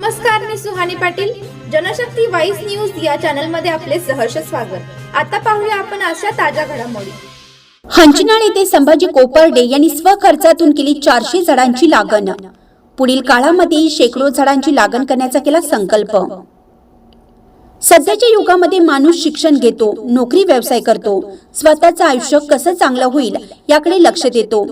नमस्कार मी Suhani Patil. Janshakti voice news या चॅनलमध्ये आपले सहर्ष स्वागत. आता पाहूया आपण अशा ताज्या घडामोडी. हंचनाळ येथे संभाजी कोपर्डे यांनी स्वखर्चातून केली चारशे झाडांची लागण. पुढील काळामध्ये शेकडो झाडांची लागण करण्याचा केला संकल्प. सध्याच्या युगामध्ये माणूस शिक्षण घेतो नोकरी व्यवसाय करतो स्वतःचं आयुष्य कसं चांगलं होईल याकडे लक्ष देतो.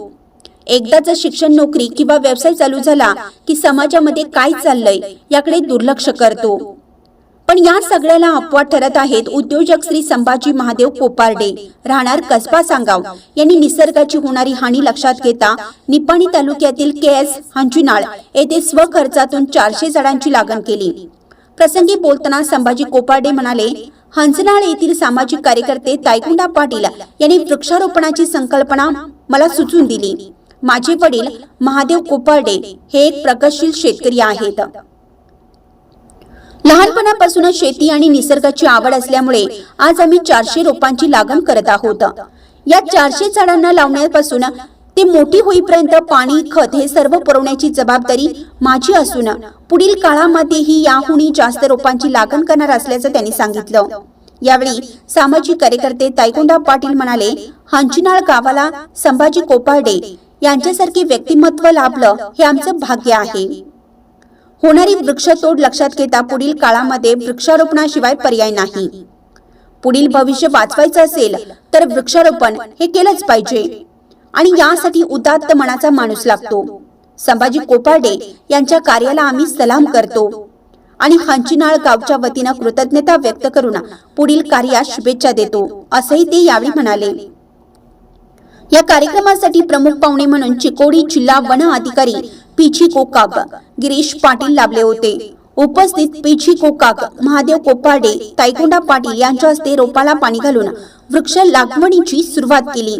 एकदा जर शिक्षण नोकरी किंवा व्यवसाय चालू झाला की समाजामध्ये काय चाललंय याकडे दुर्लक्ष करतो. पण या सगळ्याला अपवाद ठरत आहेत उद्योजक श्री संभाजी महादेव कोपार्डे. राहणार कसबा सांगाव. यांनी निसर्गाची होणारी हानी लक्षात घेता निपाणी तालुक्यातील के एस हंजुनाळ येथे स्वखर्चातून चारशे झाडांची लागण केली. प्रसंगी बोलताना संभाजी कोपार्डे म्हणाले हंसनाळ येथील सामाजिक कार्यकर्ते तायकुंडा पाटील यांनी वृक्षारोपणाची संकल्पना मला सुचवून दिली. माझे वडील महादेव कोपर्डे हे एक प्रगतशील शेतकरी आहेत. लहानपणापासूनच शेती आणि निसर्गाची आवड असल्यामुळे आज आम्ही चारशे रोपांची लागण करत आहोत. या चारशे झाडांना लावण्यापासून ते मोठी होईपर्यंत पाणी खत हे सर्व पुरवण्याची जबाबदारी माझी असून पुढील काळामध्येही याहूनही जास्त रोपांची लागण करणार असल्याचं त्यांनी सांगितलं. यावेळी सामाजिक कार्यकर्ते तायकोंडा पाटील म्हणाले हांचीनाळ गावाला संभाजी कोपार्डे यांच्यासारखे व्यक्तिमत्व लाभलं हे आमचं भाग्य आहे. होणारी वृक्षतोड लक्षात घेता पुढील काळामध्ये वृक्षारोपणाशिवाय पर्याय नाही. पुढील भविष्य वाचवायचं असेल तर वृक्षारोपण हे केलंच पाहिजे. आणि यासाठी उदात्त मनाचा माणूस लागतो. संभाजी कोपाडे यांच्या कार्याला आम्ही सलाम करतो. आणि हंचिनाळ गावच्या वतीनं कृतज्ञता व्यक्त करून पुढील कार्यास शुभेच्छा देतो असंही ते यावेळी म्हणाले. या कार्यक्रमासाठी प्रमुख पाहुणे म्हणून चिकोडी जिल्हा वन अधिकारी पिछी कोकाक गिरीश पाटील लाभले होते. उपस्थित पिछी कोकाक महादेव कोपार्डे तायकोंडा पाटील यांच्या हस्ते रोपाला पाणी घालून वृक्ष लागवडीची सुरुवात केली.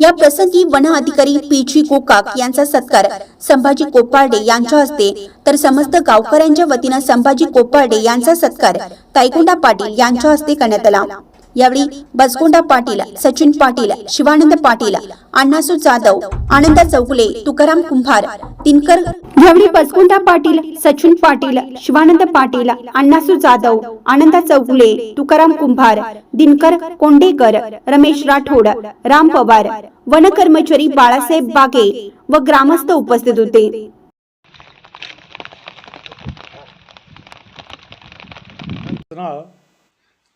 या प्रसंगी वन अधिकारी पीछी कोकाक यांचा सत्कार संभाजी कोपार्डे यांच्या हस्ते तर समस्त गावकऱ्यांच्या वतीनं संभाजी कोपार्डे यांचा सत्कार तायकोंडा पाटील यांच्या हस्ते करण्यात आला. यावेळी बसकोंडा पाटील सचिन पाटील शिवानंद पाटील अण्णासू जाधव आनंद चौगुले तुकाराम कुंभार दिनकर यावेळी बसकोंडा पाटील सचिन पाटील शिवानंद पाटील अण्णासू जाधव आनंद चौगुले तुकाराम कुंभार दिनकर कोंडेकर रमेश राठोड राम पवार वन कर्मचारी बाळासाहेब बागे व ग्रामस्थ उपस्थित होते.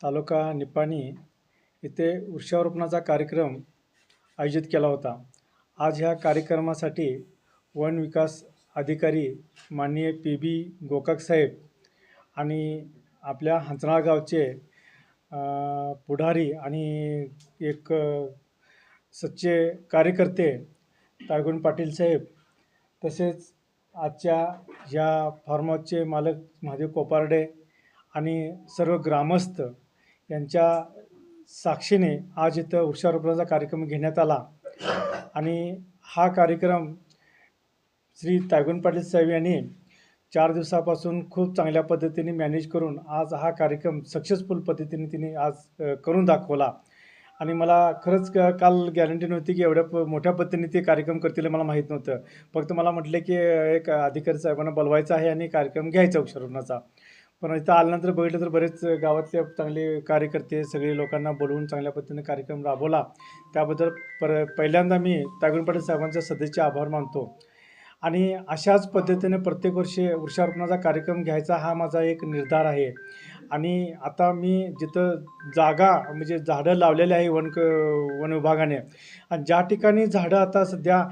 तालुका निपाणी येथे वृक्षारोपणाचा कार्यक्रम आयोजित केला होता. आज ह्या कार्यक्रमासाठी वन विकास अधिकारी माननीय पी बी गोकाक साहेब आणि आपल्या हंचनाळ गावचे पुढारी आणि एक सच्चे कार्यकर्ते तायगुण पाटील साहेब तसेच आजच्या ह्या फार्म हाऊसचे मालक महादेव कोपार्डे आणि सर्व ग्रामस्थ यांच्या साक्षीने आज इथं वृक्षारोपणाचा कार्यक्रम घेण्यात आला. आणि हा कार्यक्रम श्री तायगुण पाटील साहेब यांनी चार दिवसापासून खूप चांगल्या पद्धतीने मॅनेज करून आज हा कार्यक्रम सक्सेसफुल पद्धतीने तिने आज करून दाखवला. आणि मला खरंच काल गॅरंटी नव्हती की एवढ्या प- मोठ्या पद्धतीने ते कार्यक्रम करतील मला माहीत नव्हतं. फक्त मला म्हटले की एक अधिकारी साहेबांना बोलवायचं आहे आणि कार्यक्रम घ्यायचा वृक्षारोपणाचा. पण इथं आल्यानंतर बघितलं तर बरेच गावातले चांगले कार्यकर्ते सगळे लोकांना बोलवून चांगल्या पद्धतीने कार्यक्रम राबवला. त्याबद्दल पर पहिल्यांदा मी तायगुण पाटील साहेबांचा सध्याचे आभार मानतो. आणि अशाच पद्धतीने प्रत्येक वर्षी वृक्षारोपणाचा कार्यक्रम घ्यायचा हा माझा एक निर्धार आहे. आणि आता मी जिथं जागा म्हणजे झाडं लावलेली आहे वन क वन विभागाने आणि ज्या ठिकाणी झाडं आता सध्या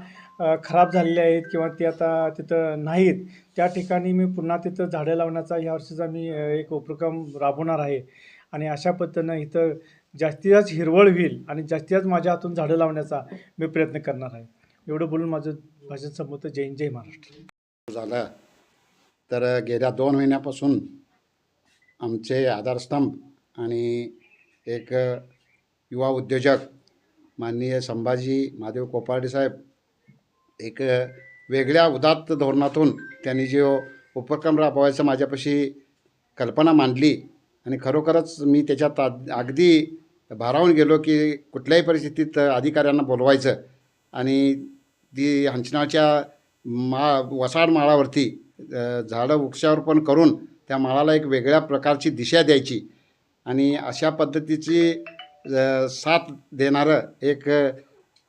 खराब झालेली आहेत किंवा ते आता तिथं नाहीत त्या ठिकाणी मी पुन्हा तिथं झाडं लावण्याचा या वर्षीचा मी एक उपक्रम राबवणार आहे. आणि अशा पद्धतीनं इथं जास्तीत जास्त हिरवळ होईल आणि जास्तीत जास्त माझ्या हातून झाडं लावण्याचा मी प्रयत्न करणार आहे. एवढं बोलून माझं भाषण संपवतं. जय जय महाराष्ट्र. झालं. तर गेल्या दोन महिन्यापासून आमचे आधारस्तंभ आणि एक युवा उद्योजक माननीय संभाजी महादेव कोपार्डे साहेब एक वेगळ्या उदात्त धोरणातून त्यांनी जो उपक्रम राबवायचा माझ्यापाशी कल्पना मांडली आणि खरोखरच मी त्याच्यात अगदी भारावून गेलो की कुठल्याही परिस्थितीत अधिकाऱ्यांना बोलवायचं. आणि ती हंचनाच्या मा वसाड माळावरती झाडं वृक्षारोपण करून त्या माळाला एक वेगळ्या प्रकारची दिशा द्यायची. आणि अशा पद्धतीची साथ देणारं एक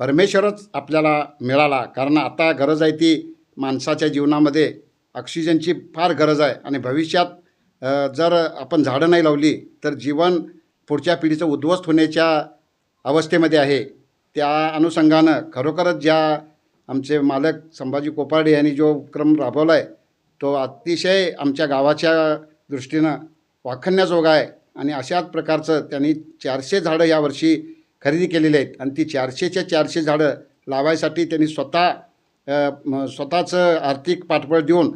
परमेश्वरच आपल्याला मिळाला. कारण आता गरज आहे ती माणसाच्या जीवनामध्ये. ऑक्सिजनची फार गरज आहे. आणि भविष्यात जर आपण झाडं नाही लावली तर जीवन पुढच्या पिढीचं उद्ध्वस्त होण्याच्या अवस्थेमध्ये आहे. त्या अनुषंगानं खरोखरच ज्या आमचे मालक संभाजी कोपाडे यांनी जो उपक्रम राबवला आहे तो अतिशय आमच्या गावाच्या दृष्टीनं वाखण्याजोगा आहे. आणि अशाच प्रकारचं त्यांनी चारशे झाडं यावर्षी खरेदी केलेली आहेत. आणि ती चारशेच्या चारशे झाडं लावायसाठी त्यांनी स्वतः स्वतःचं आर्थिक पाठबळ देऊन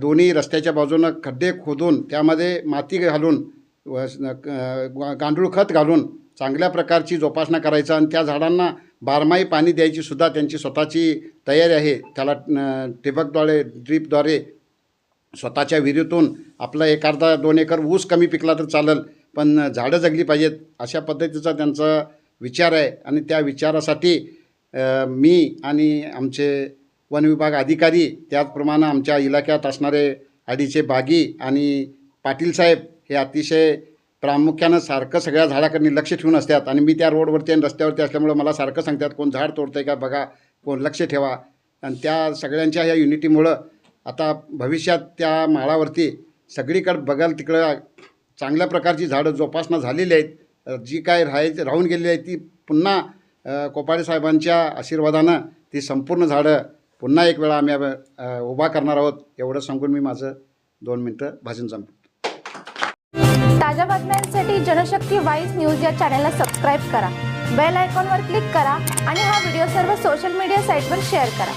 दोन्ही रस्त्याच्या बाजूनं खड्डे खोदून त्यामध्ये माती घालून व गांडूळ खत घालून चांगल्या प्रकारची जोपासना करायचा आणि त्या झाडांना बारमाही पाणी द्यायची सुद्धा त्यांची स्वतःची तयारी आहे. त्याला ठिबकद्वारे ड्रीपद्वारे स्वतःच्या विहिरीतून आपला एक अर्धा दोन एकर ऊस कमी पिकला तर चालेल पण झाडं जगली पाहिजेत अशा पद्धतीचा त्यांचा विचार आहे आणि त्या विचारासाठी मी आणि आमचे वन विभाग अधिकारी त्याचप्रमाणे आमच्या इलाक्यात असणारे अडीचे बागी आणि पाटील साहेब हे अतिशय प्रामुख्यानं सारखं सगळ्या झाडाकडे लक्ष ठेवून असतात आणि मी त्या रोडवरती आणि रस्त्यावरती असल्यामुळे मला सारखं सांगतात कोण झाड तोडतंय का बघा कोण लक्ष ठेवा. आणि त्या सगळ्यांच्या ह्या युनिटीमुळं आता भविष्यात त्या माळावरती सगळीकडे बघाल तिकडं चांगल्या प्रकारची झाडं जोपासना झालेली आहेत. जी काय राहायची राहून गेलेली आहे ती पुन्हा कोपाडे साहेबांच्या आशीर्वादानं ती संपूर्ण झाडं पुन्हा एक वेळा आम्ही उभा करणार आहोत एवढं सांगून मी माझं दोन मिनटं भाषण संपलं ताज्या बातम्यांसाठी जनशक्ती वाईस न्यूज या चॅनलला सबस्क्राईब करा. बेल आयकॉनवर क्लिक करा आणि हा व्हिडिओ सर्व सोशल मीडिया साईटवर शेअर करा.